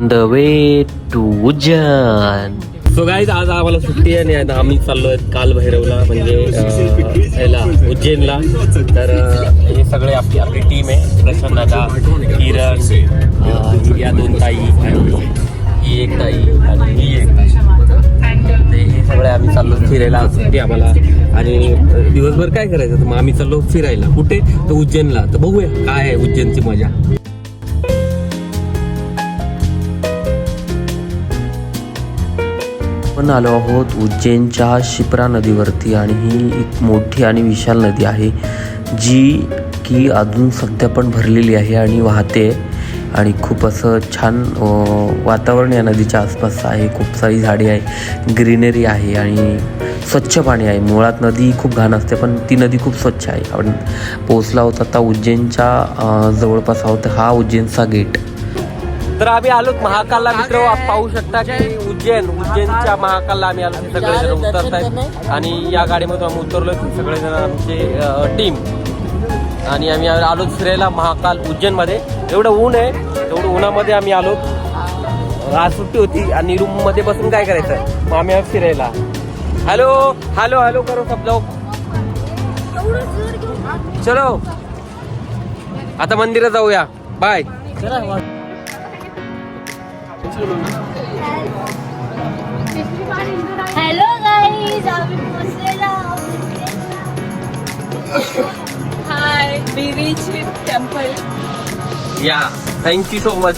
The way to Ujjain so guys आज आम्हाला सुट्टी आहे आणि आता आम्ही चाललोय काल भैरवला म्हणजे अं, उज्जैनला. तर हे सगळे आपली आपली टीम आहे. प्रसन्नता दादा किरण या दोन ताई आणि ही एक ताई आणि ही एक ताई. ते हे सगळे आम्ही चाललो फिरायला. आज सुट्टी आम्हाला. आणि दिवसभर काय करायचं? तर मग आम्ही चाललो फिरायला. कुठे? तर उज्जैनला. तर बघूया काय आहे उज्जैनची मजा. आपण आलो आहोत उज्जैनच्या शिप्रा नदीवरती आणि ही एक मोठी आणि विशाल नदी आहे जी की अजून सध्या पण भरलेली आहे आणि वाहते. आणि खूप असं छान वातावरण या नदीच्या आसपास आहे. खूप सारी झाडे आहे ग्रीनरी आहे आणि स्वच्छ पाणी आहे. मुळात नदी खूप घाण असते पण ती नदी खूप स्वच्छ आहे. आपण पोचला होता आता उज्जैनच्या जवळपास आहोत हा उज्जैनचा गेट. तर आम्ही आलो महाकालला. मित्र आप पाहू शकता की उज्जैन उज्जैनच्या महाकालला आम्ही आलो हे सगळेजण उतरत आहेत आणि या गाडीमधून आम्ही उतरलो सगळेजण आमचे टीम. आणि आम्ही आलो फिरायला महाकाल उज्जैनमध्ये. एवढं ऊन आहे एवढं उन्हामध्ये आम्ही आलो. आज सुट्टी होती आणि रूममध्ये बसून काय करायचं? मग आम्ही फिरायला. हॅलो हॅलो हॅलो करो लोग चलो. आता मंदिरात जाऊया. बाय. हॅलो गाईज आम्ही हाय वी रीच टेम्पल या थँक्यू सो मच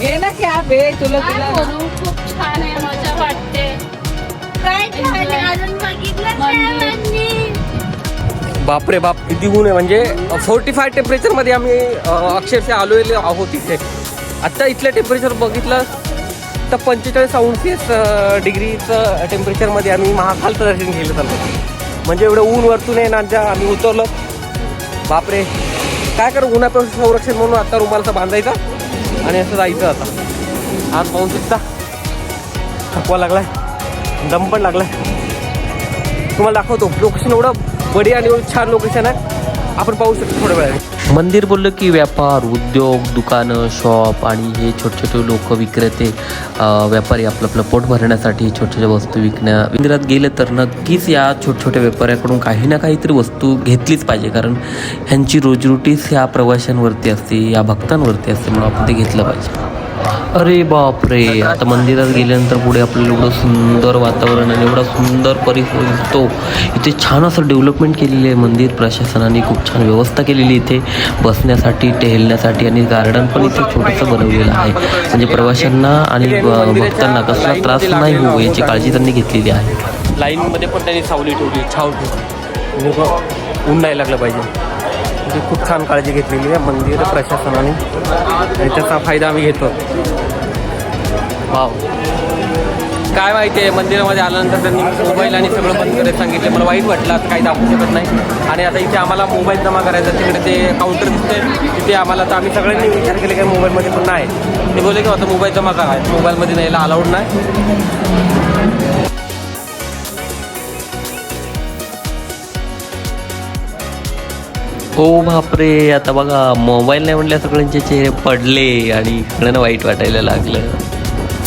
घे ना क्या वेळ तुला तुला. बोलू खूप छान आहे मजा वाटते. काय छान आहे अजून बघितलं मंदिर. बापरे बाप किती ऊन आहे. म्हणजे फोर्टी फाय टेम्परेचरमध्ये आम्ही अ, अक्षरशः आलोय आहोत इथे. आत्ता इथलं टेम्परेचर बघितलं तर पंचेचाळीस अंशीस डिग्रीचं टेम्परेचरमध्ये आम्ही महाकालचं दर्शन घेतलं चाललो म्हणजे एवढं ऊन वरतून आहे ना ज्या आम्ही उतरलो. बापरे. काय करू उन्हापासून संरक्षण म्हणून आत्ता रुमालचा बांधायचा आणि असं जायचं आता. आज पाहू शकता थकवा लागलाय. दम पण लागलाय. तुम्हाला दाखवतो लोकेशन एवढं बडी आणि एवढं छान लोकेशन आहे. आपण पाहू शकतो थोड्या वेळाने. मंदिर बोललं की व्यापार उद्योग दुकानं शॉप आणि हे छोटे छोटे लोक विक्रेते व्यापारी आपलं आपलं पोट भरण्यासाठी छोट्या छोट्या वस्तू विकण्या मंदिरात गेले तर नक्कीच या छोट्या छोट्या व्यापाऱ्याकडून काही ना काहीतरी वस्तू घेतलीच पाहिजे. कारण ह्यांची रोजीरोटीच ह्या प्रवाशांवरती असते या भक्तांवरती असते म्हणून आपण ते घेतलं पाहिजे. अरे बापरे आता मंदिरात गेल्यानंतर पुढे आपल्याला एवढं सुंदर वातावरण आणि एवढा सुंदर परिसर दिसतो. इथे छान असं डेव्हलपमेंट केलेली आहे मंदिर प्रशासनाने खूप छान व्यवस्था केलेली इथे. बसण्यासाठी टहलण्यासाठी आणि गार्डन पण इथे छोटंसं बनवलेलं आहे. म्हणजे प्रवाशांना आणि भक्तांना कसला त्रास नाही होऊ याची काळजी त्यांनी घेतलेली आहे. लाईनमध्ये पण त्यांनी सावली ठेवली छाव ठेवली. म्हणजे ऊन नाही लागलं पाहिजे. म्हणजे खूप छान काळजी घेतलेली आहे मंदिर प्रशासनाने. आणि त्याचा फायदा आम्ही घेतो. वाव. काय माहिती आहे मंदिरामध्ये आल्यानंतर त्यांनी मोबाईल आणि सगळं बंद करायला सांगितलं. मला वाईट वाटलं आता काही दाखवू शकत नाही. आणि आता इथे आम्हाला मोबाईल जमा करायचा तिकडे ते काउंटर दिसते तिथे आम्हाला तर आम्ही सगळ्यांनी विचार केले काही मोबाईलमध्ये पण नाही. ते बोलले की आता मोबाईल जमा करा. मोबाईलमध्ये न्यायला अलाउड नाही. हो बापरे आता बघा मोबाईल नाही म्हणल्या सगळ्यांचे चेहरे पडले आणि सगळ्यांना वाईट वाटायला लागलं.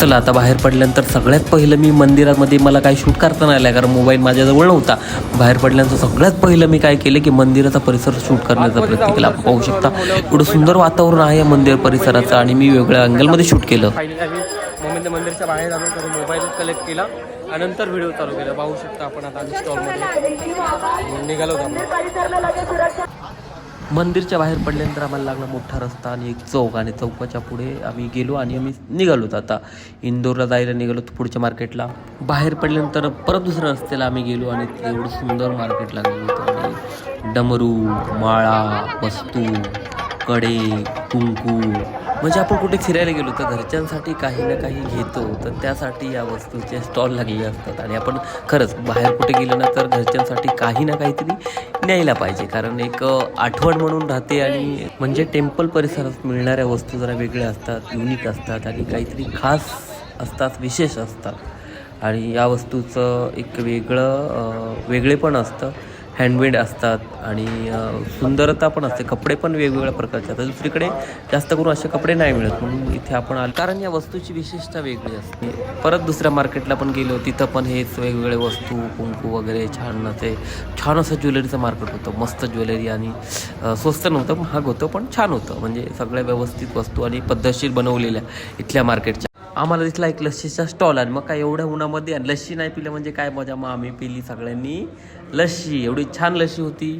चला आता बाहेर पडल्यानंतर सगळ्यात पहिलं मी मंदिरामध्ये मला काही शूट करता नाही आलं कारण मोबाईल माझ्याजवळ नव्हता. बाहेर पडल्यानंतर सगळ्यात पहिलं मी काय केलं की मंदिराचा परिसर शूट करण्याचा प्रयत्न केला. आपण पाहू शकता एवढं सुंदर वातावरण आहे या मंदिर परिसराचं आणि मी वेगळ्या अँगलमध्ये शूट केलं. मंदिरच्या बाहेर आलो मोबाईल कलेक्ट केला आणि नंतर व्हिडिओ चालू केला. पाहू शकता आपण आता स्टॉलमध्ये निघालो होतो आपण? मंदिरच्या बाहेर पडल्यानंतर आम्हाला लागला मोठा रस्ता आणि एक चौक आणि चौकाच्या पुढे आम्ही गेलो आणि आम्ही निघालोत आता इंदोरला जायला निघालो पुढच्या मार्केटला. बाहेर पडल्यानंतर परत दुसऱ्या रस्त्याला आम्ही गेलो आणि एवढं सुंदर मार्केट लागलं होतं. आणि डमरू माळा वस्तू कडे कुंकू म्हणजे आपण कुठे फिरायला गेलो तर घरच्यांसाठी काही ना काही घेतो. तर त्यासाठी या वस्तूचे स्टॉल लागलेले असतात. आणि आपण खरंच बाहेर कुठे गेलो ना तर घरच्यांसाठी काही ना काहीतरी न्यायला पाहिजे. कारण एक आठवण म्हणून राहते आणि म्हणजे टेम्पल परिसरात मिळणाऱ्या वस्तू जरा वेगळ्या असतात युनिक असतात आणि काहीतरी खास असतात विशेष असतात. आणि या वस्तूचं एक वेगळं वेगळेपण असतं. हँडमेड असतात आणि सुंदरता पण असते. कपडे पण वेगवेगळ्या प्रकारचे असतात. दुसरीकडे जास्त करून असे कपडे नाही मिळत. म्हणून इथे आपण आलो. कारण या वस्तूची विशेषता वेगळी असते. परत दुसऱ्या मार्केटला पण गेलो. तिथं पण हेच वेगवेगळे वस्तू कुंकू वगैरे छान असे छान असं ज्वेलरीचं मार्केट होतं. मस्त ज्वेलरी आणि स्वस्त नव्हतं. महाग होतं पण छान होतं. म्हणजे सगळ्या व्यवस्थित वस्तू आणि पद्धतशीर बनवलेल्या इथल्या मार्केटच्या आम्हाला दिसला एक लस्सीचा स्टॉल आणि मग काय एवढ्या उन्हामध्ये आणि लस्सी नाही पिलं म्हणजे काय मजा? मग आम्ही पिली सगळ्यांनी लस्सी. एवढी छान लस्सी होती.